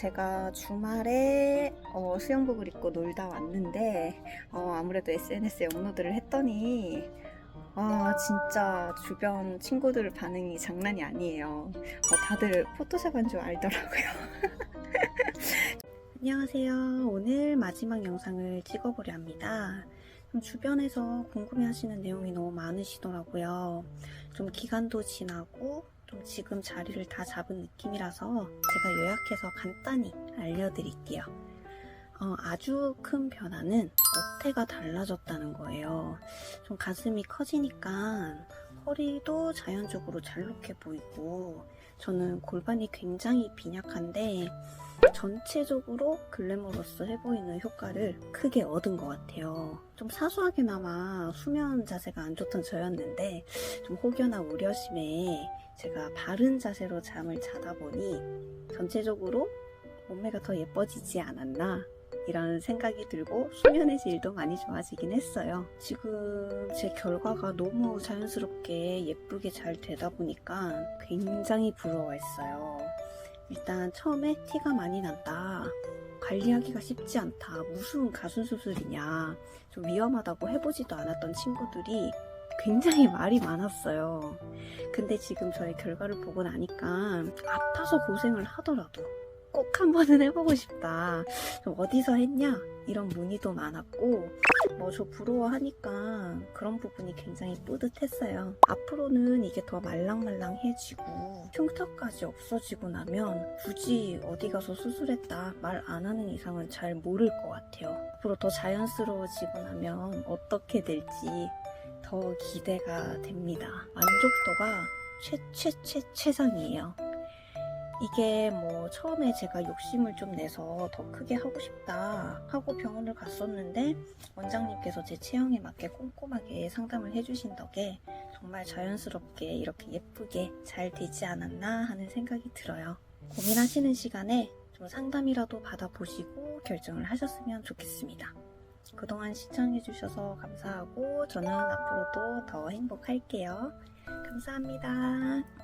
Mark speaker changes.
Speaker 1: 제가 주말에 어, 수영복을 입고 놀다 왔는데 어, 아무래도 SNS에 업로드를 했더니 아 진짜 주변 친구들 반응이 장난이 아니에요. 어, 다들 포토샵 한 줄 알더라고요. 안녕하세요. 오늘 마지막 영상을 찍어보려 합니다. 좀 주변에서 궁금해하시는 내용이 너무 많으시더라고요. 좀 기간도 지나고 좀 지금 자리를 다 잡은 느낌이라서 제가 요약해서 간단히 알려드릴게요. 어, 아주 큰 변화는 어태가 달라졌다는 거예요. 좀 가슴이 커지니까 허리도 자연적으로 잘록해 보이고 저는 골반이 굉장히 빈약한데 전체적으로 글래머러스 해 보이는 효과를 크게 얻은 것 같아요. 좀 사소하게나마 수면 자세가 안 좋던 저였는데 좀 혹여나 우려심에 제가 바른 자세로 잠을 자다 보니 전체적으로 몸매가 더 예뻐지지 않았나 이런 생각이 들고 수면의 질도 많이 좋아지긴 했어요. 지금 제 결과가 너무 자연스럽게 예쁘게 잘 되다 보니까 굉장히 부러워했어요. 일단 처음에 티가 많이 난다. 관리하기가 쉽지 않다. 무슨 가순 수술이냐. 좀 위험하다고 해보지도 않았던 친구들이 굉장히 말이 많았어요. 근데 지금 저의 결과를 보고 나니까 아파서 고생을 하더라도 꼭 한 번은 해보고 싶다. 좀 어디서 했냐? 이런 문의도 많았고, 뭐 저 부러워하니까 그런 부분이 굉장히 뿌듯했어요. 앞으로는 이게 더 말랑말랑해지고 흉터까지 없어지고 나면 굳이 어디 가서 수술했다 말 안 하는 이상은 잘 모를 것 같아요. 앞으로 더 자연스러워지고 나면 어떻게 될지 더 기대가 됩니다. 만족도가 최 최 최 최상이에요. 이게 뭐 처음에 제가 욕심을 좀 내서 더 크게 하고 싶다 하고 병원을 갔었는데 원장님께서 제 체형에 맞게 꼼꼼하게 상담을 해주신 덕에 정말 자연스럽게 이렇게 예쁘게 잘 되지 않았나 하는 생각이 들어요. 고민하시는 시간에 좀 상담이라도 받아보시고 결정을 하셨으면 좋겠습니다. 그동안 시청해주셔서 감사하고 저는 앞으로도 더 행복할게요. 감사합니다.